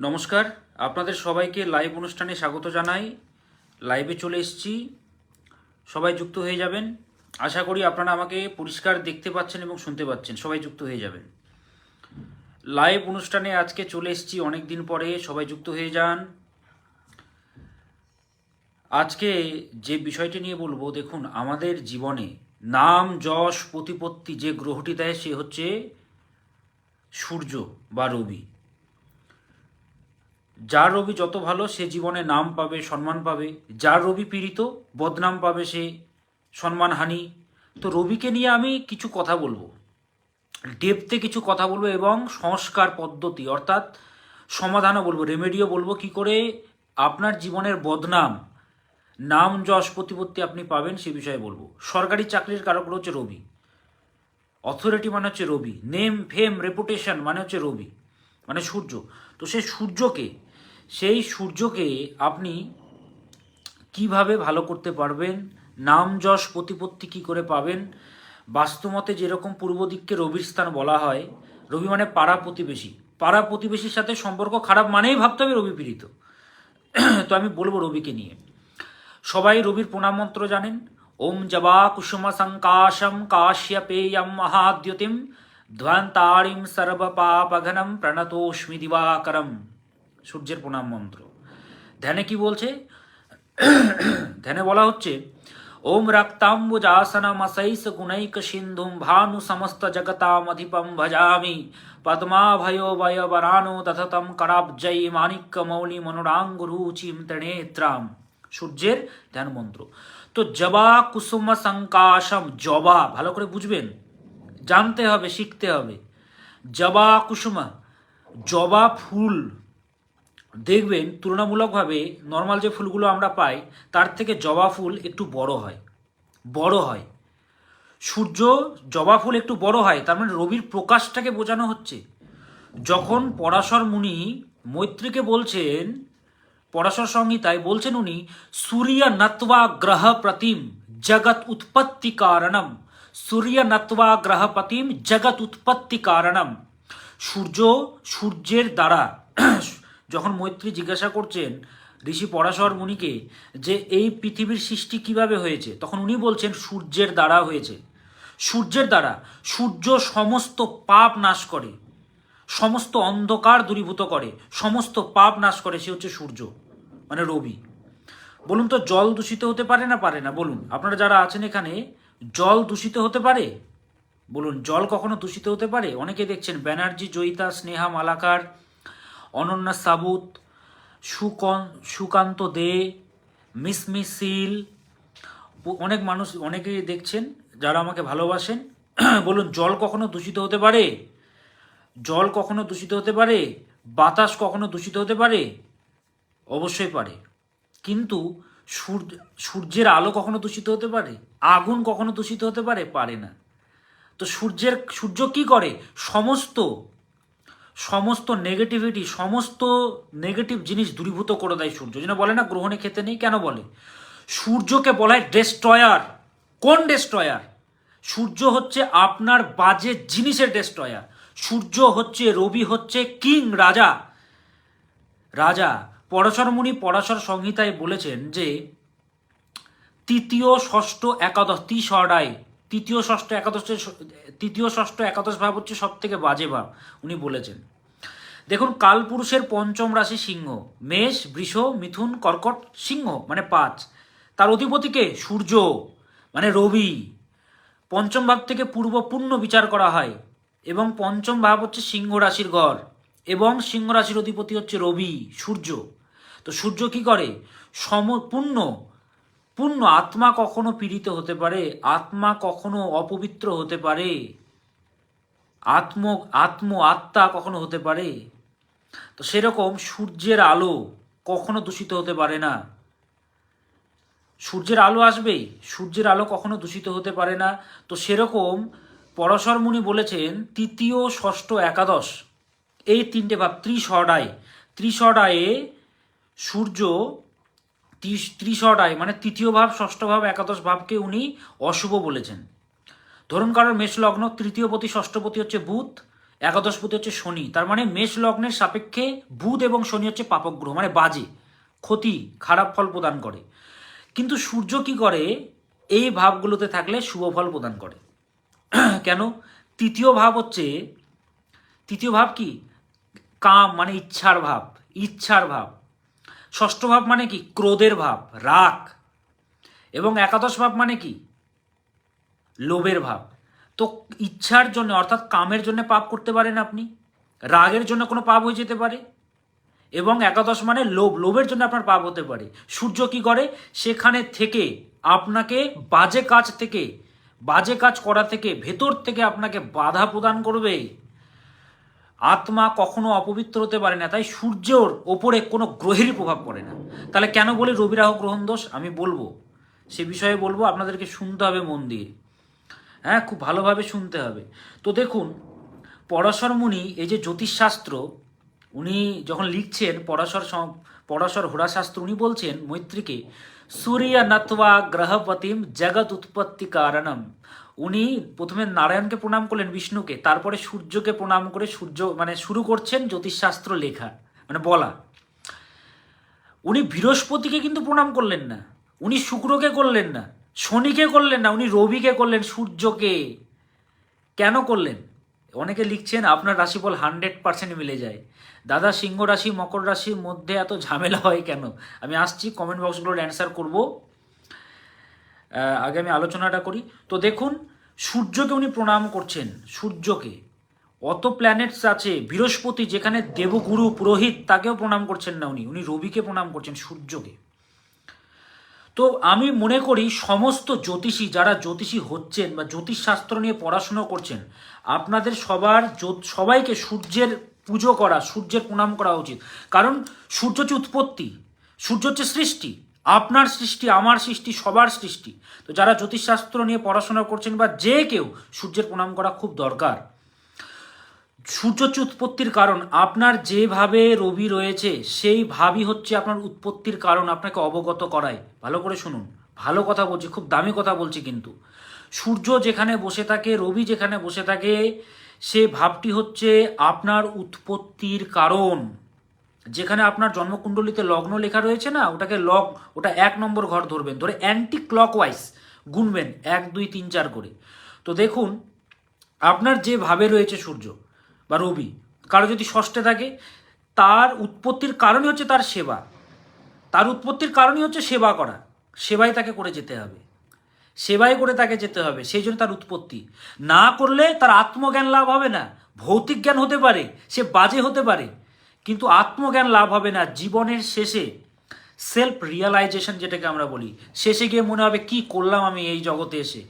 নমস্কার, আপনাদের সবাইকে লাইভ অনুষ্ঠানে স্বাগত জানাই। লাইভে চলে এসেছি। সবাই যুক্ত হয়ে যাবেন। আশা করি আপনারা আমাকে পরিষ্কার দেখতে পাচ্ছেন এবং শুনতে পাচ্ছেন। সবাই যুক্ত হয়ে যাবেন। লাইভ অনুষ্ঠানে আজকে চলে এসেছি অনেক দিন পরে। সবাই যুক্ত হয়ে যান। আজকে যে বিষয়টি নিয়ে বলব, দেখুন, আমাদের জীবনে নাম, যশ, প্রতিপত্তি যে গ্রহটি দেয়, সে হচ্ছে সূর্য বা রবি। যার রবি যত ভালো, সে জীবনে নাম পাবে, সম্মান পাবে। যার রবি পীড়িত, বদনাম পাবে সে, সম্মানহানি। তো রবিকে নিয়ে আমি কিছু কথা বলব। ডেপতে কিছু কথা বলব এবং সংস্কার পদ্ধতি, অর্থাৎ সমাধানও বলব, রেমেডিও বলব কি করে আপনার জীবনের বদনাম, নাম যশ প্রতিপত্তি আপনি পাবেন সে বিষয়ে বলব। সরকারি চাকরির কারক হচ্ছে রবি অথরিটি মানে হচ্ছে রবি নেম, ফেম, রেপুটেশন মানে হচ্ছে রবি মানে সূর্য। তো সেই সূর্যকে সেই সূর্যকে আপনি কীভাবে ভালো করতে পারবেন? নাম যশ প্রতিপত্তি কী করে পাবেন? বাস্তুমতে যেরকম পূর্ব দিককে রবির স্থান বলা হয়, রবি মানে পাড়া প্রতিবেশী। পাড়া প্রতিবেশীর সাথে সম্পর্ক খারাপ মানেই ভাবতে হবে রবি পীড়িত। তো আমি বলব রবিকে নিয়ে। সবাই রবির প্রণাম মন্ত্র জানেন। ওম জবা কুসুম সংকাশম কাশ্যপেয়ম মহাদ্যুতিম ধ্বান্তারিম সর্বপাপঘনম প্রণতোষ্মি দিবাকরম। সূর্যের প্রণাম মন্ত্র। ধ্যানে কি বলছে? ধ্যানে বলা হচ্ছে, ওম রক্তাম্বুজাসনমশৈস গুণৈক সিন্ধুম ভানু সমস্ত জগতামধিপম ভজামি। পদ্মাভয়ো বয়বরানো দধতম করাব্জয়ী মানিক্য মৌলি মনুরাঙ্গুরুচিম ত্রিনেত্রাম। সূর্যের ধ্যান মন্ত্র। তো জবা কুসুম সংকাশম, জবা, ভালো করে বুঝবেন, জানতে হবে, শিখতে হবে। জবা কুসুমা, জবা ফুল দেখবেন তুলনামূলকভাবে নর্মাল যে ফুলগুলো আমরা পাই, তার থেকে জবা ফুল একটু বড় হয়। বড় হয়। সূর্য জবা ফুল একটু বড় হয়, তার মানে রবির প্রকাশটাকে বোঝানো হচ্ছে। যখন পরাশর মুনি মৈত্রীকে বলছেন, পরাশর সংহিতায় বলছেন উনি, সূর্য নত্বা গ্রহ প্রতিম জগৎ উৎপত্তি কারণম। সূর্য নত্বা গ্রহ প্রতিম জগৎ উৎপত্তি কারণম। সূর্য সূর্যের দ্বারা যখন মৈত্রী জিজ্ঞাসা করছেন ঋষি পরাশর মুনিকে যে এই পৃথিবীর সৃষ্টি কীভাবে হয়েছে, তখন উনি বলছেন, সূর্যের দ্বারা হয়েছে। সূর্যের দ্বারা। সূর্য সমস্ত পাপ নাশ করে, সমস্ত অন্ধকার দূরীভূত করে, সমস্ত পাপ নাশ করে, সে হচ্ছে সূর্য মানে রবি। বলুন তো, জল দূষিত হতে পারে না পারে না? বলুন, আপনারা যারা আছেন এখানে, জল দূষিত হতে পারে? বলুন, জল কখনো দূষিত হতে পারে? অনেকে দেখছেন, ব্যানার্জি, জয়িতা, স্নেহা, মালাকার অনন্যা সাবুত, সুকন, সুকান্ত দে মিসমিসিল অনেক মানুষ অনেকেই দেখছেন যারা আমাকে ভালোবাসেন। বলুন, জল কখনো দূষিত হতে পারে? জল কখনো দূষিত হতে পারে? বাতাস কখনো দূষিত হতে পারে? অবশ্যই পারে। কিন্তু সূর্য, সূর্যের আলো কখনো দূষিত হতে পারে? আগুন কখনো দূষিত হতে পারে? পারে না। তো সূর্যের, সূর্য কি করে? সমস্ত সমস্ত নেগেটিভিটি সমস্ত নেগেটিভ জিনিস দূরীভূত করে দেয় সূর্য। যেন বলে না, গ্রহণে খেতে নেই, কেন বলে? সূর্যকে বলা হয় ডেস্ট্রয়ার কোন ডেস্ট্রয়ার সূর্য হচ্ছে আপনার বাজে জিনিসের ডেস্ট্রয়ার সূর্য হচ্ছে, রবি হচ্ছে কিং রাজা। রাজা, পরাশর মুনি পরাশর সংহিতায় বলেছেন যে, তৃতীয়, ষষ্ঠ, একাদশ তিসরায় তৃতীয় ষষ্ঠ একাদশ তৃতীয় ষষ্ঠ একাদশ ভাব হচ্ছে সব থেকে বাজে ভাব, উনি বলেছেন। দেখুন, কালপুরুষের পঞ্চম রাশি সিংহ, মেষ, বৃষ, মিথুন, কর্কট, সিংহ মানে পাঁচ। তার অধিপতিকে সূর্য মানে রবি। পঞ্চম ভাব থেকে পূর্ব পূর্ণ বিচার করা হয় এবং পঞ্চম ভাব হচ্ছে সিংহ রাশির ঘর এবং সিংহ রাশির অধিপতি হচ্ছে রবি, সূর্য। তো সূর্য কি করে? সম পূর্ণ আত্মা কখনো পীড়িত হতে পারে, আত্মা কখনো অপবিত্র হতে পারে, আত্ম আত্ম আত্মা কখনো হতে পারে। তো সেরকম সূর্যের আলো কখনো দূষিত হতে পারে না। সূর্যের আলো আসবেই, সূর্যের আলো কখনো দূষিত হতে পারে না। তো সেরকম পরশর মুনি বলেছেন, তৃতীয়, ষষ্ঠ, একাদশ, এই তিনটে ভাব ত্রিশডায় ত্রিশডায়ে সূর্য ত্রিশডায় মানে তৃতীয় ভাব, ষষ্ঠ ভাব, একাদশ ভাবকে উনি অশুভ বলেছেন। ধরুন কারোর মেষ লগ্ন তৃতীয়পতি ষষ্ঠপতি হচ্ছে বুধ একাদশপতি হচ্ছে শনি। তার মানে মেষ লগ্নের সাপেক্ষে বুধ এবং শনি হচ্ছে পাপগ্রহ মানে বাজে, ক্ষতি, খারাপ ফল প্রদান করে। কিন্তু সূর্য কি করে? এই ভাবগুলোতে থাকলে শুভ ফল প্রদান করে। কেন? তৃতীয় ভাব হচ্ছে, তৃতীয় ভাব কি? কাম মানে ইচ্ছার ভাব ইচ্ছার ভাব। ষষ্ঠ ভাব মানে কি? ক্রোধের ভাব, রাগ। এবং একাদশ ভাব মানে কি? লোভের ভাব। তো ইচ্ছার জন্য, অর্থাৎ কামের জন্য পাপ করতে পারেন আপনি। রাগের জন্য কোনো পাপ হয়ে যেতে পারে। এবং একাদশ মানে লোভ। লোভের জন্য আপনার পাপ হতে পারে। সূর্য কি করে? সেখানে থেকে আপনাকে বাজে কাজ থেকে, বাজে কাজ করা থেকে, ভেতর থেকে আপনাকে বাধা প্রদান করবে। আত্মা কখনো অপবিত্র হতে পারে না, তাই সূর্যর ওপরে কোনো গ্রহেরই প্রভাব পড়ে না। তাহলে কেন বলি রবিরাহ গ্রহণ দোষ? আমি বলব। সে বিষয়ে বলব, আপনাদেরকে শুনতে হবে মন দিয়ে। হ্যাঁ খুব ভালোভাবে শুনতে হবে। তো দেখুন, পরাশর মুনি, এই যে জ্যোতিষশাস্ত্র, উনি যখন লিখছেন, পরাশর পরাশর হোরাশাস্ত্র উনি বলছেন মৈত্রীকে সূর্য নত্বা গ্রহপতিম জগৎ উৎপত্তি কারণম উনি প্রথমে নারায়ণকে প্রণাম করলেন বিষ্ণুকে, তারপরে সূর্যকে প্রণাম করে সূর্য মানে শুরু করছেন জ্যোতিষশাস্ত্র লেখা মানে বলা। উনি বৃহস্পতিকে কিন্তু প্রণাম করলেন না, উনি শুক্রকে করলেন না, শনিকে করলেন না, উনি রবিকে করলেন, সূর্যকে। কেন করলেন? অনেকে লিখছেন, আপনার রাশিফল হান্ড্রেড পার্সেন্ট মিলে যায়। দাদা, সিংহ রাশি, মকর রাশির মধ্যে এত ঝামেলা হয় কেন? আমি আসছি কমেন্ট বক্সগুলোর অ্যান্সার করব। আগে আমি আলোচনাটা করি। তো দেখুন, সূর্যকে উনি প্রণাম করছেন, সূর্যকে। অত প্ল্যানেটস আছে, বৃহস্পতি যেখানে দেবগুরু, পুরোহিত, তাকেও প্রণাম করছেন না উনি। উনি রবিকে প্রণাম করছেন, সূর্যকে। তো আমি মনে করি সমস্ত জ্যোতিষী যারা জ্যোতিষী হচ্ছেন বা জ্যোতিষশাস্ত্র নিয়ে পড়াশুনো করছেন, আপনাদের সবার সবাইকে সূর্যের পুজো করা, সূর্যের প্রণাম করা উচিত। কারণ সূর্য হচ্ছে উৎপত্তি, সূর্য হচ্ছে সৃষ্টি, আপনার সৃষ্টি, আমার সৃষ্টি, সবার সৃষ্টি। তো যারা জ্যোতিষশাস্ত্র নিয়ে পড়াশোনা করছেন বা যে কেউ সূর্যের প্রণাম করা খুব দরকার। সূর্য উৎপত্তির কারণ, আপনার যেভাবে রবি রয়েছে, সেই ভাবই হচ্ছে আপনার উৎপত্তির কারণ, আপনাকে অবগত করায়। ভালো করে শুনুন। ভালো কথা বলছি, খুব দামি কথা বলছি কিন্তু। সূর্য যেখানে বসে থাকে, রবি যেখানে বসে থাকে, সে ভাবটি হচ্ছে আপনার উৎপত্তির কারণ। যেখানে আপনার জন্মকুণ্ডলিতে লগ্ন লেখা রয়েছে না, ওটাকে লগ, ওটা এক নম্বর ঘর ধরবেন। ধরে অ্যান্টি ক্লকওয়াইজ গুনবেন, এক, দুই, তিন, চার করে। তো দেখুন, আপনার যে ভাবে রয়েছে সূর্য বা রবি, কারও যদি ষষ্ঠে থাকে, তার উৎপত্তির কারণই হচ্ছে তার সেবা। তার উৎপত্তির কারণই হচ্ছে সেবা করা। সেবাই তাকে করে যেতে হবে। সেবাই করে তাকে যেতে হবে, সেই জন্য তার উৎপত্তি। না করলে তার আত্মজ্ঞান লাভ হবে না। ভৌতিক জ্ঞান হতে পারে, সে বাজে হতে পারে। কিন্তু আত্মজ্ঞান লাভ হবে না। জীবনের শেষে সেলফ রিয়ালাইজেশন যেটাকে আমরা বলি, শেষে গিয়ে মনে হবে, কি করলাম আমি এই জগতে এসে?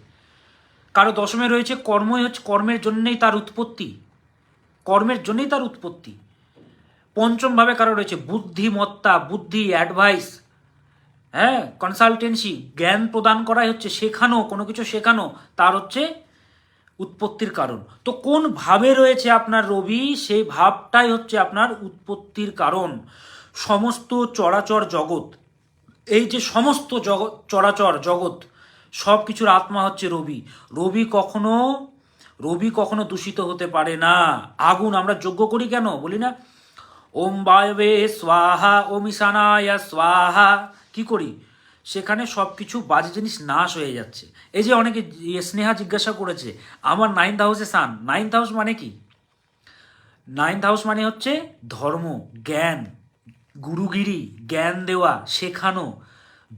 কারও দশমে রয়েছে, কর্মই হচ্ছে কর্মের জন্যই তার উৎপত্তি। কর্মের জন্যই তার উৎপত্তি। পঞ্চমভাবে কারও রয়েছে বুদ্ধিমত্তা, বুদ্ধি অ্যাডভাইস হ্যাঁ কনসালটেন্সি জ্ঞান প্রদান করাই হচ্ছে শেখানো, কোনো কিছু শেখানো, তার হচ্ছে উৎপত্তির কারণ। তো কোন ভাবে রয়েছে আপনার রবি, সেই ভাবটাই হচ্ছে আপনার উৎপত্তির কারণ। সমস্ত চরাচর জগৎ, এই যে সমস্ত জগৎ চরাচর জগৎ সব কিছুর আত্মা হচ্ছে রবি। রবি কখনো রবি কখনো দূষিত হতে পারে না। আগুন আমরা যোগ্য করি কেন? বলি না, ওম বায়বে স্বাহা, ওম স্বাহা। কি করি? সেখানে সব কিছু বাজে জিনিস নাশ হয়ে যাচ্ছে। এই যে অনেকে ইয়ে স্নেহা জিজ্ঞাসা করেছে, আমার নাইন্থ হাউসে সান নাইন্থ হাউস মানে কি? নাইন্থ হাউস মানে হচ্ছে ধর্ম, জ্ঞান, গুরুগিরি, জ্ঞান দেওয়া, শেখানো।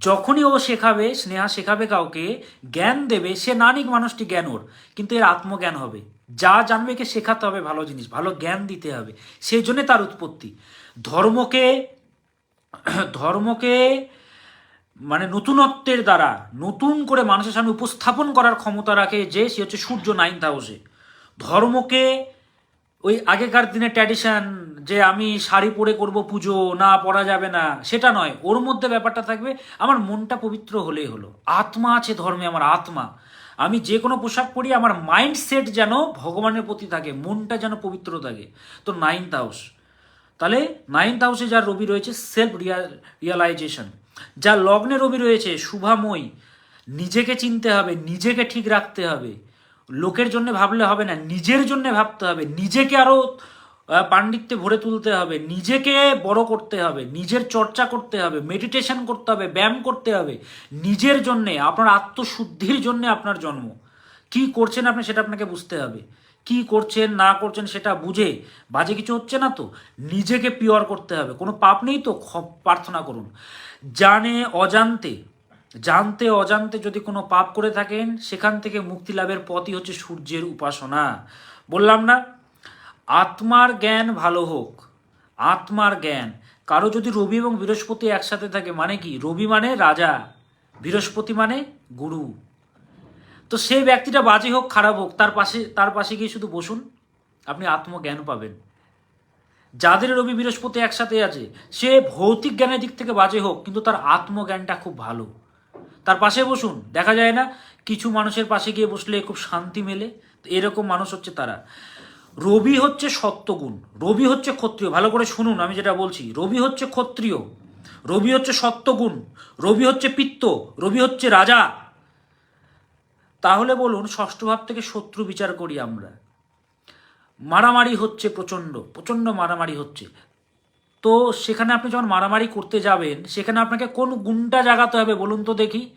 যখনই ও শেখাবে, স্নেহা শেখাবে কাউকে, জ্ঞান দেবে, সে নানিক মানুষটি জ্ঞান ওর কিন্তু এর আত্মজ্ঞান হবে। যা জানবে একে শেখাতে হবে ভালো জিনিস, ভালো জ্ঞান দিতে হবে। সেই জন্যে তার উৎপত্তি। ধর্মকে ধর্মকে মানে নতুনত্বের দ্বারা, নতুন করে মানুষের সামনে উপস্থাপন করার ক্ষমতা রাখে যে সে হচ্ছে সূর্য নাইন্থ হাউসে। ধর্মকে ওই আগেকার দিনে ট্র্যাডিশন যে আমি শাড়ি পরে করব পুজো, না পরা যাবে না, সেটা নয়। ওর মধ্যে ব্যাপারটা থাকবে, আমার মনটা পবিত্র হলেই হলো। আত্মা আছে ধর্মে, আমার আত্মা। আমি যে কোনো পোশাক পরি, আমার মাইন্ডসেট যেন ভগবানের প্রতি থাকে, মনটা যেন পবিত্র থাকে। তো নাইন্থ হাউস তাহলে নাইন্থ হাউসে যার রবি রয়েছে সেলফ রিয়ালাইজেশন যার লগ্নে রবি রয়েছে, শুভাময়। নিজেকে চিনতে হবে, নিজেকে ঠিক রাখতে হবে। লোকের জন্য ভাবলে হবে না, নিজের জন্য ভাবতে হবে। নিজেকে আরও পাণ্ডিত্যে ভরে তুলতে হবে, নিজেকে বড় করতে হবে, নিজের চর্চা করতে হবে মেডিটেশন করতে হবে, ব্যায়াম করতে হবে। নিজের জন্যে, আপনার আত্মশুদ্ধির জন্যে আপনার জন্ম। কি করছেন আপনি সেটা আপনাকে বুঝতে হবে। কি করছেন, না করছেন সেটা বুঝে, বাজে কিছু হচ্ছে না তো? নিজেকে পিওর করতে হবে। কোনো পাপ নেই তো? প্রার্থনা করুন। জানে অজান্তে জানতে অজান্তে যদি কোনো পাপ করে থাকেন, সেখান থেকে মুক্তি লাভের পথই হচ্ছে সূর্যের উপাসনা। বললাম না, আত্মার জ্ঞান ভালো হোক, আত্মার জ্ঞান। কারও যদি রবি এবং বৃহস্পতি একসাথে থাকে মানে কি? রবি মানে রাজা, বৃহস্পতি মানে গুরু। তো সেই ব্যক্তিটা বাজে হোক, খারাপ হোক, তার পাশে তার পাশে গিয়ে শুধু বসুন, আপনি আত্মজ্ঞান পাবেন। যাদের রবি বৃহস্পতি একসাথে আছে, সে ভৌতিক জ্ঞানের দিক থেকে বাজে হোক, কিন্তু তার আত্মজ্ঞানটা খুব ভালো। তার পাশে বসুন, দেখা যায় না। কিছু মানুষের পাশে গিয়ে বসলে খুব শান্তি মেলে। এরকম মানুষ হচ্ছে তারা। রবি হচ্ছে সত্যগুণ। রবি হচ্ছে ক্ষত্রিয়। ভালো করে শুনুন, আমি যেটা বলছি। রবি হচ্ছে ক্ষত্রিয়। রবি হচ্ছে সত্যগুণ। রবি হচ্ছে পিত্ত। রবি হচ্ছে রাজা। তাহলে বলুন, ষষ্ঠ ভাব থেকে শত্রু বিচার করি আমরা। মারামারি হচ্ছে প্রচণ্ড। প্রচণ্ড মারামারি হচ্ছে। তো সেখানে আপনি যখন মারামারি করতে যাবেন, সেখানে আপনাকে কোন গুণটা জাগাতে হবে বলুন তো দেখি?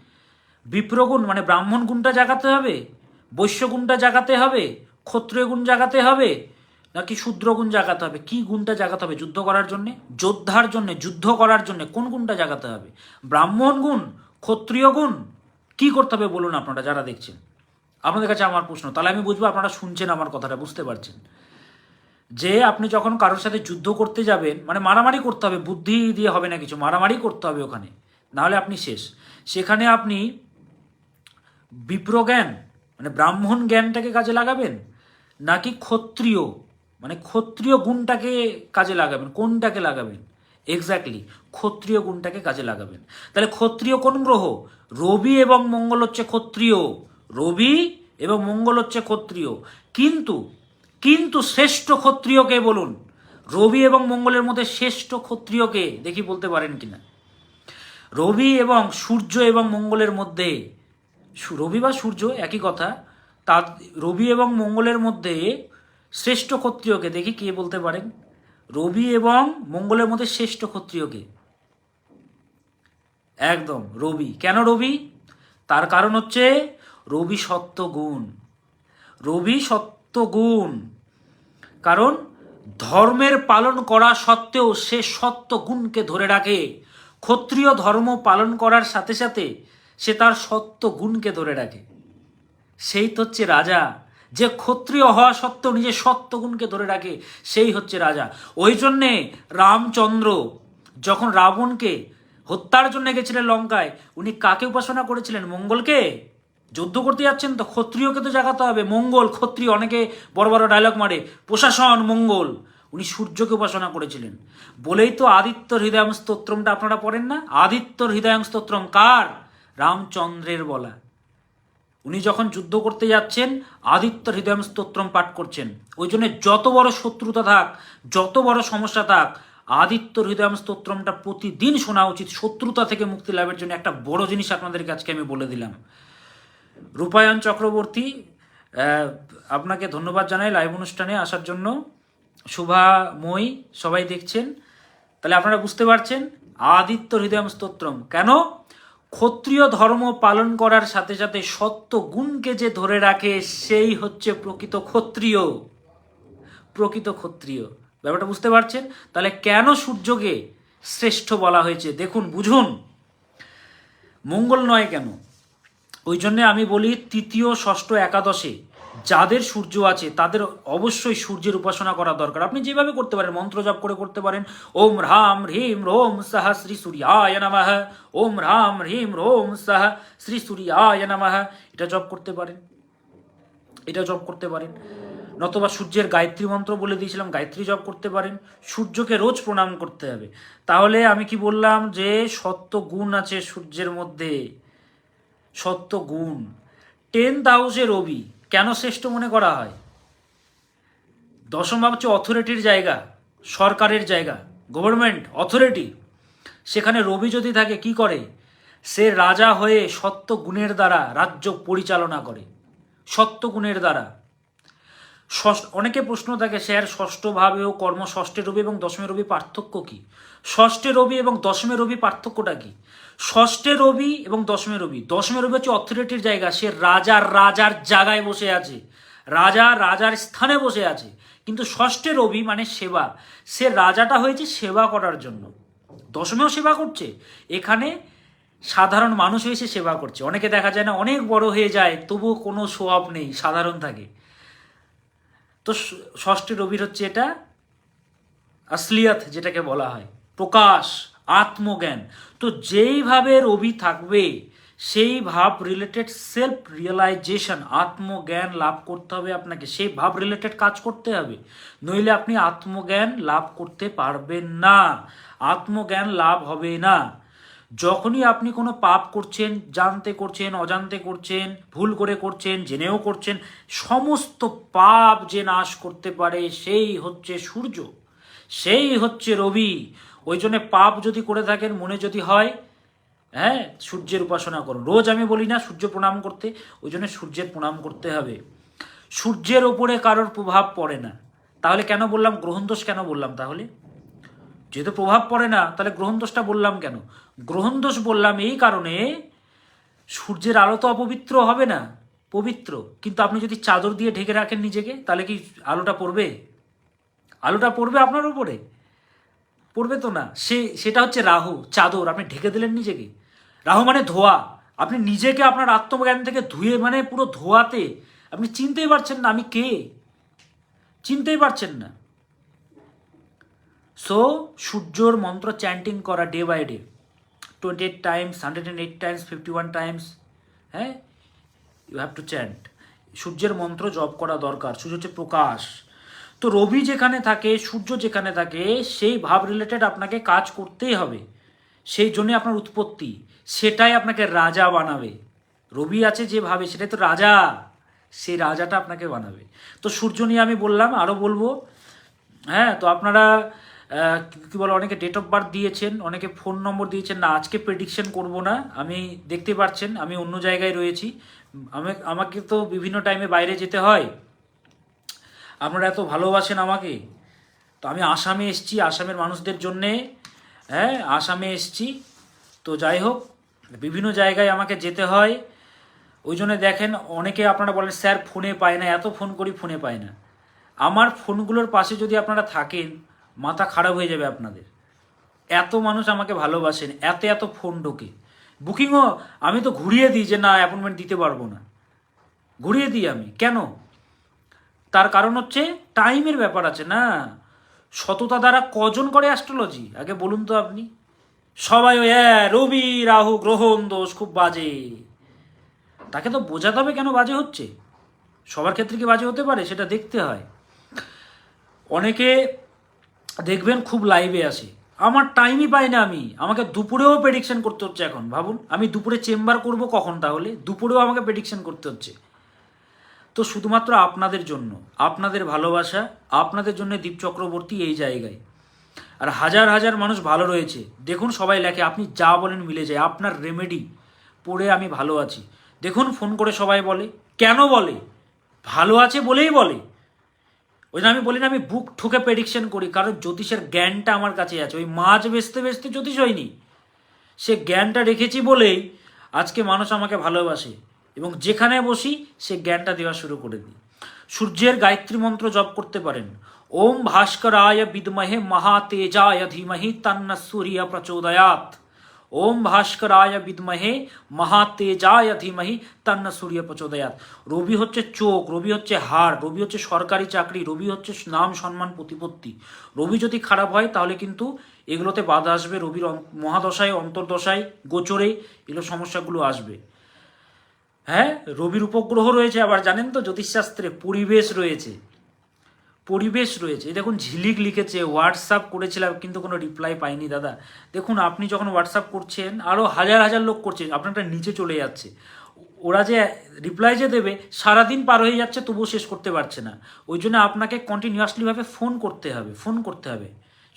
বিপ্রগুণ মানে ব্রাহ্মণ গুণটা জাগাতে হবে? বৈশ্য গুণটা জাগাতে হবে? ক্ষত্রিয় গুণ জাগাতে হবে? নাকি শূদ্র গুণ জাগাতে হবে? কি গুণটা জাগাতে হবে যুদ্ধ করার জন্যে? যোদ্ধার জন্যে, যুদ্ধ করার জন্যে কোন গুণটা জাগাতে হবে? ব্রাহ্মণ গুণ, ক্ষত্রিয় গুণ, কি করতে হবে বলুন আপনারা যারা দেখছেন? আপনাদের কাছে আমার প্রশ্ন, তাহলে আমি বুঝব আপনারা শুনছেন আমার কথাটা, বুঝতে পারছেন। যে আপনি যখন কারোর সাথে যুদ্ধ করতে যাবেন মানে মারামারি করতে হবে, বুদ্ধি দিয়ে হবে না কিছু, মারামারি করতে হবে ওখানে, নাহলে আপনি শেষ। সেখানে আপনি বিপ্রজ্ঞান মানে ব্রাহ্মণ জ্ঞানটাকে কাজে লাগাবেন, নাকি ক্ষত্রিয় মানে ক্ষত্রিয় গুণটাকে কাজে লাগাবেন, কোনটাকে লাগাবেন? এক্স্যাক্টলি ক্ষত্রিয় গুণটাকে কাজে লাগাবেন। তাহলে ক্ষত্রিয় কোন গ্রহ? রবি এবং মঙ্গল হচ্ছে ক্ষত্রিয়, রবি এবং মঙ্গল হচ্ছে ক্ষত্রিয়। কিন্তু কিন্তু শ্রেষ্ঠ ক্ষত্রিয়কে বলুন। রবি এবং মঙ্গলের মধ্যে শ্রেষ্ঠ ক্ষত্রিয়কে দেখি বলতে পারেন কিনা। রবি এবং সূর্য এবং মঙ্গলের মধ্যে রবি বা সূর্য, একই কথা। তা রবি এবং মঙ্গলের মধ্যে শ্রেষ্ঠ ক্ষত্রিয়কে দেখি কে বলতে পারেন। রবি এবং মঙ্গলের মধ্যে শ্রেষ্ঠ ক্ষত্রিয়কে। একদম, রবি। কেন রবি? তার কারণ হচ্ছে রবি সত্য গুণ রবি সত্য গুণ কারণ, ধর্মের পালন করা সত্ত্বেও সে সত্য গুণকে ধরে রাখে। ক্ষত্রিয় ধর্ম পালন করার সাথে সাথে সে তার সত্য গুণকে ধরে রাখে। সেই তো হচ্ছে রাজা। যে ক্ষত্রিয় হওয়া সত্ত্বেও নিজের সত্য গুণকে ধরে রাখে, সেই হচ্ছে রাজা। ওই জন্যে রামচন্দ্র যখন রাবণকে হত্যার জন্য গেছিলেন লঙ্কায়, উনি কাকে উপাসনা করেছিলেন মঙ্গলকে? যুদ্ধ করতে যাচ্ছেন তো ক্ষত্রিয়কে তো জাগাতে হবে। মঙ্গল, ক্ষত্রিয় অনেকে বড় বড় ডায়লগ মারে। প্রশাসন, মঙ্গল। উনি সূর্যকে উপাসনা করেছিলেন। বলেই তো আদিত্য হৃদয়ং স্তোত্রমটা আপনারা পড়েন না? আদিত্য হৃদয়ং স্তোত্রম কার? রামচন্দ্রের বলা। উনি যখন যুদ্ধ করতে যাচ্ছেন, আদিত্য হৃদয়ম স্তোত্রম পাঠ করছেন। ওই জন্য যত বড় শত্রুতা থাক, যত বড় সমস্যা থাক, আদিত্য হৃদয়ম স্তোত্রমটা প্রতিদিন শোনা উচিত। শত্রুতা থেকে মুক্তি লাভের জন্য একটা বড় জিনিস আপনাদেরকে আজকে আমি বলে দিলাম। রূপায়ণ চক্রবর্তী আপনাকে ধন্যবাদ জানাই লাইভ অনুষ্ঠানে আসার জন্য। শুভাময়ী সবাই দেখছেন। তাহলে আপনারা বুঝতে পারছেন, আদিত্য হৃদয়ম স্তোত্রম। কেন? ক্ষত্রিয় ধর্ম পালন করার সাথে সাথে সত্য গুণকে যে ধরে রাখে, সেই হচ্ছে প্রকৃত ক্ষত্রিয়। প্রকৃত ক্ষত্রিয়। ব্যাপারটা বুঝতে পারছেন? তাহলে কেন সূর্যকে শ্রেষ্ঠ বলা হয়েছে? দেখুন, বুঝুন। মঙ্গল নয় কেন? ওই জন্যে আমি বলি তৃতীয়, ষষ্ঠ, একাদশে যাদের সূর্য আছে তাদের অবশ্যই সূর্যের উপাসনা করা দরকার। আপনি যেভাবে করতে পারেন, মন্ত্র জপ করে করতে পারেন। ওম রাম হ্রিম রোম সাহ শ্রী সূর্যায় নমঃ। ওম রাম হ্রিম রোম সাহ শ্রী সূর্যায় নমঃ। এটা জপ করতে পারেন। এটা জপ করতে পারেন। নতবা সূর্যের গায়ত্রী মন্ত্র বলে দিয়েছিলাম, গায়ত্রী জপ করতে পারেন। সূর্যকে রোজ প্রণাম করতে হবে। তাহলে আমি কি বললাম যে, সত্য গুণ আছে সূর্যের মধ্যে। সত্য গুণ। টেন্থ হাউসে রবি, কেন শ্রেষ্ঠ মনে করা হয়? দশম ভাব হচ্ছে অথরিটির জায়গা, সরকারের জায়গা গভর্নমেন্ট অথরিটি সেখানে রবি যদি থাকে, কি করে? সে রাজা হয়ে সত্য গুণের দ্বারা রাজ্য পরিচালনা করে। সত্য গুণের দ্বারা। ষষ্ঠ অনেকে প্রশ্ন থাকে, স্যার, ষষ্ঠ ভাবে ও কর্ম ষষ্ঠে রবি এবং দশমে রবি পার্থক্য কি? ষষ্ঠে রবি এবং দশমে রবি পার্থক্যটা কি? ষষ্ঠে রবি এবং দশমে রবি। দশমে রবি হচ্ছে অথরিটির জায়গা, সে রাজার রাজার জায়গায় বসে আছে। রাজা রাজার স্থানে বসে আছে। কিন্তু ষষ্ঠে রবি মানে সেবা। সে রাজাটা হয়েছে সেবা করার জন্য। দশমেও সেবা করছে। এখানে সাধারণ মানুষ হয়ে সে সেবা করছে। অনেকে দেখা যায় না, অনেক বড় হয়ে যায়, তবুও কোনো সোয়াব নেই, সাধারণ থাকে। তো ষ- ষষ্ঠী রবির হচ্ছে এটা, আসলিয়াত যেটাকে বলা হয়, প্রকাশ, আত্মজ্ঞান। তো যেইভাবে রবি থাকবে, সেই ভাব রিলেটেড সেলফ রিয়েলাইজেশন আত্মজ্ঞান লাভ করতে হবে আপনাকে। সেই ভাব রিলেটেড কাজ করতে হবে। নইলে আপনি আত্মজ্ঞান লাভ করতে পারবেন না। আত্মজ্ঞান লাভ হবে না। যখনই আপনি কোনো পাপ করছেন, জানতে করছেন, অজান্তে করছেন, ভুল করে করছেন, জেনেও করছেন, সমস্ত পাপ যে নাশ করতে পারে সেই হচ্ছে সূর্য। সেই হচ্ছে রবি। ওই জন্য পাপ যদি করে থাকেন, মনে যদি হয় হ্যাঁ সূর্যের উপাসনা করুন রোজ আমি বলি না, সূর্য প্রণাম করতে, ওই জন্য সূর্যের প্রণাম করতে হবে। সূর্যের ওপরে কারোর প্রভাব পড়ে না। তাহলে কেন বললাম? গ্রহণ দোষ কেন বললাম তাহলে? যেহেতু প্রভাব পড়ে না, তাহলে গ্রহণ দোষটা বললাম কেন? গ্রহণ দোষ বললাম এই কারণে সূর্যের আলো তো অপবিত্র হবে না, পবিত্র। কিন্তু আপনি যদি চাদর দিয়ে ঢেকে রাখেন নিজেকে, তাহলে কি আলোটা পড়বে? আলোটা পড়বে আপনার উপরে। পড়বে তো না। সে, সেটা হচ্ছে রাহু, চাদর, আপনি ঢেকে দিলেন নিজেকে। রাহু মানে ধোয়া। আপনি নিজেকে আপনার আত্মজ্ঞান থেকে ধুয়ে মানে পুরো ধোয়াতে, আপনি চিনতেই পারছেন না, আমি কে? চিনতেই পারছেন না। সো সূর্যর মন্ত্র চ্যান্টিং করা day by day twenty eight times hundred and eight times fifty one times হ্যাঁ ইউ হ্যাভ টু চ্যান্ট সূর্যের মন্ত্র জপ করা দরকার। সূর্য হচ্ছে প্রকাশ। তো রবি যেখানে থাকে, সূর্য যেখানে থাকে, সেই ভাব রিলেটেড আপনাকে কাজ করতেই হবে। সেই জন্যে আপনার উৎপত্তি। সেটাই আপনাকে রাজা বানাবে। রবি আছে যে ভাবে, সেটাই তো রাজা। সেই রাজাটা আপনাকে বানাবে। তো সূর্য নিয়ে আমি বললাম আরও বলব হ্যাঁ? তো আপনারা কি- বলে, অনেকে ডেট অফ বার্থ দিয়েছেন, অনেকে ফোন নম্বর দিয়েছেন, না, আজকে প্রেডিকশন করব না। আমি দেখতে পাচ্ছেন আমি অন্য জায়গায় রয়েছি। আমি আমাকে তো বিভিন্ন টাইমে বাইরে যেতে হয়। আপনারা এত ভালোবাসেন আমাকে। তো আমি আসামে এসছি, আসামের মানুষদের জন্যে। হ্যাঁ আসামে এসছি। তো যাই হোক, বিভিন্ন জায়গায় আমাকে যেতে হয়। ওই জন্য দেখেন, অনেকে আপনারা বলেন, স্যার ফোনে পায় না। এত ফোন করি ফোনে পায় না। আমার ফোনগুলোর পাশে যদি আপনারা থাকেন মাথা খারাপ হয়ে যাবে আপনাদের। এত মানুষ আমাকে ভালোবাসেন, এত এত ফোন ঢোকে। বুকিংও আমি তো ঘুরিয়ে দিই যে না অ্যাপয়েন্টমেন্ট দিতে পারব না। ঘুরিয়ে দিই আমি। কেন? তার কারণ হচ্ছে টাইমের ব্যাপার আছে না। সততা দ্বারা কজন করে অ্যাস্ট্রোলজি আগে বলুন তো আপনি। সবাই ওই হ্যাঁ রবি, রাহু, গ্রহণ, দোষ খুব বাজে। তাকে তো বোঝাতে হবে কেন বাজে হচ্ছে? সবার ক্ষেত্রে কি বাজে হতে পারে? সেটা দেখতে হয়। অনেকে দেখবেন খুব লাইভে আসে আমার টাইমই পাই না আমি। আমাকে দুপুরেও প্রেডিকশন করতে হচ্ছে এখন, ভাবুন। আমি দুপুরে চেম্বার করব কখন তাহলে? দুপুরেও আমাকে প্রেডিকশন করতে হচ্ছে। তো শুধুমাত্র আপনাদের জন্য, আপনাদের ভালোবাসা, আপনাদের জন্য দীপ চক্রবর্তী এই জায়গায়। আর হাজার হাজার মানুষ ভালো রয়েছে। দেখুন সবাই লেখে, আপনি যা বলেন মিলে যায়। আপনার রেমেডি পড়ে আমি ভালো আছি। দেখুন ফোন করে সবাই বলে। কেন বলে? ভালো আছে বলেই বলে। ওই জন্য আমি বলি না, আমি বুক ঠুকে প্রেডিকশন করি, কারণ জ্যোতিষের জ্ঞানটা আমার কাছে আছে। ওই মাছ বেচতে বেচতে জ্যোতিষ হয়নি। সে জ্ঞানটা রেখেছি বলেই আজকে মানুষ আমাকে ভালোবাসে এবং যেখানে বসি সে জ্ঞানটা দেওয়া শুরু করে দিই। সূর্যের গায়ত্রী মন্ত্র জপ করতে পারেন। ওম ভাস্করায় বিদমহে মহাতেজায় ধীমহি তন্ন সূর্য প্রচোদয়াত ওম ভাস্করায় বিদমহে মহাতেজায় ধীমহি তন্ন সূর্য প্রচোদয়াত রবি হচ্ছে চোখ, রবি হচ্ছে হাড়, রবি হচ্ছে সরকারি চাকরি, রবি হচ্ছে নাম সম্মান প্রতিপত্তি। রবি যদি খারাপ হয়, তাহলে কিন্তু এগুলোতে বাধা আসবে, রবির মহাদশায়, অন্তর্দশায়, গোচরে এগুলো সমস্যাগুলো আসবে। হ্যাঁ রবির উপগ্রহ রয়েছে আবার জানেন তো, জ্যোতিষশাস্ত্রে পরিবেশ রয়েছে। পরিবেশ রয়েছে। দেখুন, ঝিলিক লিখেছে হোয়াটসঅ্যাপ করেছিলাম, কিন্তু কোনো রিপ্লাই পাইনি দাদা। দেখুন, আপনি যখন হোয়াটসঅ্যাপ করছেন আরও হাজার হাজার লোক করছে, আপনারটা নিচে চলে যাচ্ছে। ওরা যে রিপ্লাই যে দেবে, সারাদিন পার হয়ে যাচ্ছে, তবুও শেষ করতে পারছে না। ওই জন্য আপনাকে কন্টিনিউয়াসলিভাবে ফোন করতে হবে ফোন করতে হবে।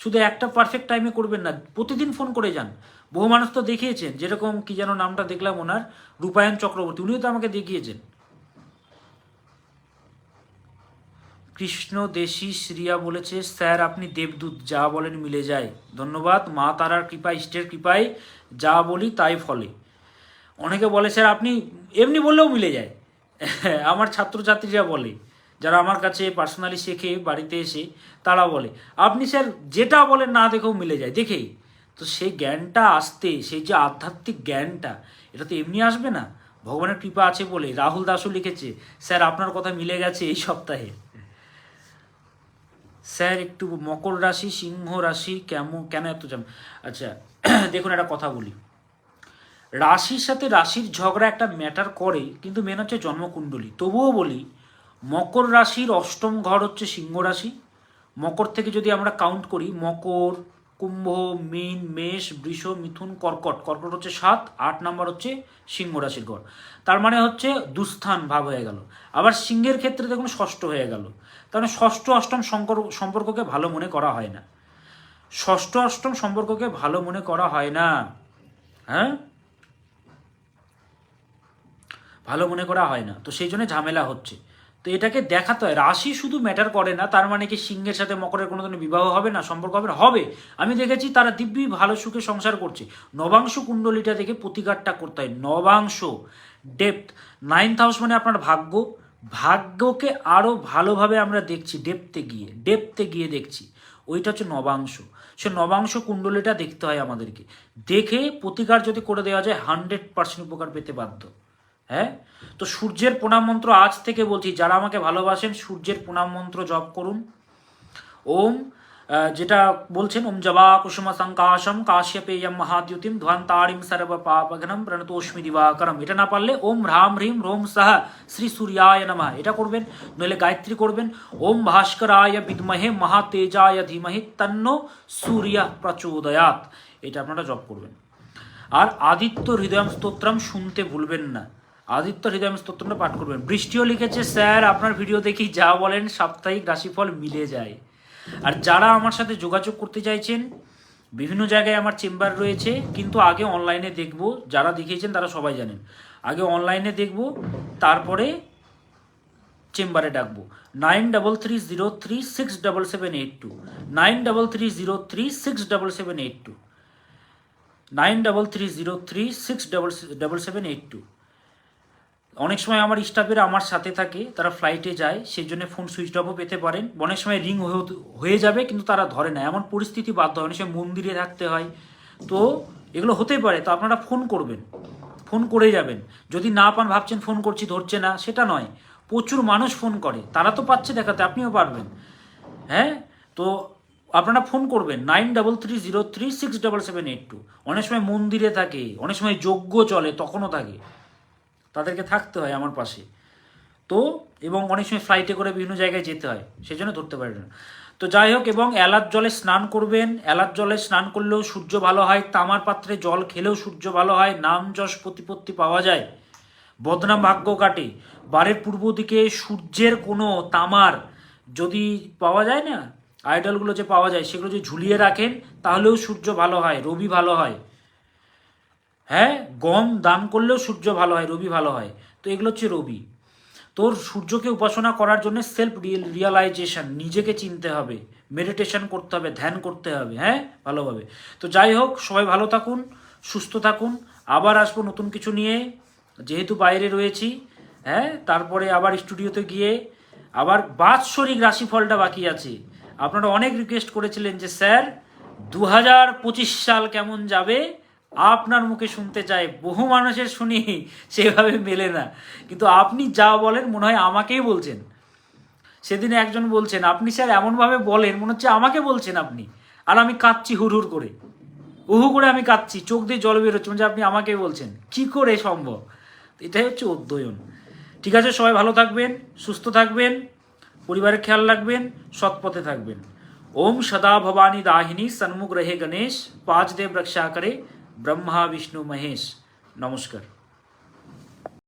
শুধু একটা পারফেক্ট টাইমে করবেন না, প্রতিদিন ফোন করে যান। বহু মানুষ তো দেখিয়েছেন, যেরকম কি যেন নামটা দেখলাম ওনার, রূপায়ণ চক্রবর্তী, উনিও তো আমাকে দেখিয়েছেন। কৃষ্ণ দেশি শ্রিয়া বলেছে, স্যার, আপনি দেবদূত, যা বলেন মিলে যায়। ধন্যবাদ, মা তারার কৃপায় ইষ্টের কৃপায়, যা বলি তাই ফলে। অনেকে বলে, স্যার, আপনি এমনি বললেও মিলে যায়। আমার ছাত্রছাত্রীরা বলে, যারা আমার কাছে পার্সোনালি শেখে, বাড়িতে এসে তারা বলে, আপনি স্যার, যেটা বলেন না দেখেও মিলে যায়। দেখেই, তো সেই জ্ঞানটা আসতে, সেই যে আধ্যাত্মিক জ্ঞানটা, এটা তো এমনি আসবে না? ভগবানের কৃপা আছে বলে, রাহুল দাসও লিখেছে, স্যার, আপনার কথা মিলে গেছে এই সপ্তাহে। স্যার, একটু মকর রাশি, সিংহ রাশি কেমন, কেন এত জাম আচ্ছা দেখুন একটা কথা বলি। রাশির সাথে রাশির ঝগড়া একটা ম্যাটার করে কিন্তু মেন হচ্ছে জন্মকুণ্ডলী। তবুও বলি, মকর রাশির অষ্টম ঘর হচ্ছে সিংহ রাশি। মকর থেকে যদি আমরা কাউন্ট করি, মকর কুম্ভ, মীন, মেষ, বৃষ, মিথুন, কর্কট। কর্কট হচ্ছে সাত, আট নাম্বার হচ্ছে সিংহ রাশির ঘর। তার মানে হচ্ছে দুস্থান ভাব হয়ে গেল। আবার সিংহের ক্ষেত্রে দেখুন ষষ্ঠ হয়ে গেল। তার মানে ষষ্ঠ অষ্টম সম্পর্ককে ভালো মনে করা হয় না। ষষ্ঠ অষ্টম সম্পর্ককে ভালো মনে করা হয় না। হ্যাঁ? ভালো মনে করা হয় না। তো সেই জন্য ঝামেলা হচ্ছে। তো এটাকে দেখাতে হয়। রাশি শুধু ম্যাটার করে না, তার মানে কি সিংহের সাথে মকরের কোনো দিন বিবাহ হবে না, সম্পর্ক হবে না? হবে। আমি দেখেছি তারা দিব্যি ভালো সুখে সংসার করছে। নবাংশ কুণ্ডলিটা দেখে প্রতিকারটা করতে হয়। নবাংশ ডেপথ নাইন্থ হাউস মানে আপনার ভাগ্য। ভাগ্যকে আরও ভালোভাবে আমরা দেখছি ডেপতে গিয়ে। ডেপতে গিয়ে দেখছি। ওইটা হচ্ছে নবাংশ। সে নবাংশ কুণ্ডলিটা দেখতে হয় আমাদেরকে। দেখে প্রতিকার যদি করে দেওয়া যায় হান্ড্রেড পার্সেন্ট উপকার পেতে বাধ্য। হ্যাঁ? তো সূর্যের প্রণাম মন্ত্র আজ থেকে বলছি, যারা আমাকে ভালোবাসেন, সূর্যের প্রণাম মন্ত্র জপ করুন। ওম যেটা বলছেন, ওম জবা কুসুম সংকাশম কাশ্যপেয়ম মহাদ্যুতিম ধ্বন্তারিম সর্ব পাপঘ্নম প্রণতোষ্মি দিবাকরম। এটা না পারলে ওম হ্রাম হ্রিম রোম সাহ শ্রী সূর্যায় নমঃ। এটা করবেন, নইলে গায়ত্রী করবেন। ওম ভাস্করায় বিদ্মহে মহাতেজায় ধীমহি তন্ন সূর্য প্রচোদয়াত এটা আপনারা জপ করবেন। আর আদিত্য হৃদয়ম স্তোত্রম শুনতে ভুলবেন না। আদিত্য হৃদয় স্তোত্রটা পাঠ করবেন। বৃষ্টিও লিখেছে, স্যার, আপনার ভিডিও দেখি যা বলেন, সাপ্তাহিক রাশিফল মিলে যায়। আর যারা আমার সাথে যোগাযোগ করতে চাইছেন, বিভিন্ন জায়গায় আমার চেম্বার রয়েছে, কিন্তু আগে অনলাইনে দেখব, যারা দেখিয়েছেন তারা সবাই জানেন। আগে অনলাইনে দেখব, তারপরে চেম্বারে ডাকবো। Nine double three zero three six double seven eight two, nine double three zero three six double seven eight two, nine double three zero three six double double seven eight two. অনেক সময় আমার স্টাফেরা আমার সাথে থাকে, তারা ফ্লাইটে যায় সেই জন্য ফোন সুইচ অফও পেতে পারেন। অনেক সময় রিং হয়ে যাবে, কিন্তু তারা ধরে না। এমন পরিস্থিতি বাধ্য হয়, অনেক সময় মন্দিরে থাকতে হয়। তো এগুলো হতে পারে, তো আপনারা ফোন করবেন। ফোন করে যাবেন। যদি না পান, ভাবছেন ফোন করছি, ধরছে না, সেটা নয়। প্রচুর মানুষ ফোন করে। তারা তো পাচ্ছে দেখাতে, আপনিও পারবেন। হ্যাঁ? তো আপনারা ফোন করবেন। Nine double three zero three six double seven eight two অনেক সময় মন্দিরে থাকে, অনেক সময় যজ্ঞ চলে, তখনও থাকে। তাদেরকে থাকতে হয় আমার পাশে। তো এবং অনেক সময় ফ্লাইটে করে বিভিন্ন জায়গায় যেতে হয় সেই জন্য ধরতে পারি না। তো যাই হোক, এবং এলাচ জলে স্নান করবেন। এলাচ জলে স্নান করলেও সূর্য ভালো হয়, তামার পাত্রে জল খেলেও সূর্য ভালো হয়, নাম যশ প্রতিপত্তি পাওয়া যায়, বদনাম ভাগ্য কাটে। বারের পূর্ব দিকে সূর্যের কোনো তামার যদি পাওয়া যায় না আইডলগুলো যে পাওয়া যায়, সেগুলো যদি ঝুলিয়ে রাখেন, তাহলেও সূর্য ভালো হয়, রবি ভালো হয়। হ্যাঁ গম দান করলেও সূর্য ভালো হয়, রবি ভালো হয়। তো এগুলো হচ্ছে রবি। তোর সূর্যকে উপাসনা করার জন্য সেলফ রিয়েলাইজেশন নিজেকে চিনতে হবে মেডিটেশন করতে হবে, ধ্যান করতে হবে হ্যাঁ ভালোভাবে। তো যাই হোক, সবাই ভালো থাকুন, সুস্থ থাকুন। আবার আসব নতুন কিছু নিয়ে, যেহেতু বাইরে রয়েছি হ্যাঁ তারপরে আবার স্টুডিওতে গিয়ে, আবার বাৎসরিক রাশিফলটা বাকি আছে। আপনারা অনেক রিকোয়েস্ট করেছিলেন যে, স্যার দু হাজার পঁচিশ সাল কেমন যাবে? আপনার মুখে শুনতে চাই বহু মানুষের শুনি, সেভাবে মেলে না। কিন্তু আপনি যা বলেন, মনে হয় আমাকেই বলছেন। সেদিন একজন বলছেন, আপনি স্যার এমনভাবে বলেন, মনে হচ্ছে আমাকে বলছেন আপনি। আর আমি কাঁদছি হুড় হুড় করে। উহু করে আমি কাঁদছি, চোখ দিয়ে জল বেরোচ্ছে মানে আপনি আমাকেই বলছেন। কি করে সম্ভব? এটাই হচ্ছে অধ্যয়ন। ঠিক আছে, সবাই ভালো থাকবেন, সুস্থ থাকবেন, পরিবারের খেয়াল রাখবেন, সৎ পথে থাকবেন। ওম সদা ভবানী দাহিনী, সন্মুখ রহে গণেশ পাঁচ দেব রক্ষা করে ব্রহ্মা বিষ্ণু মহেশ নমস্কার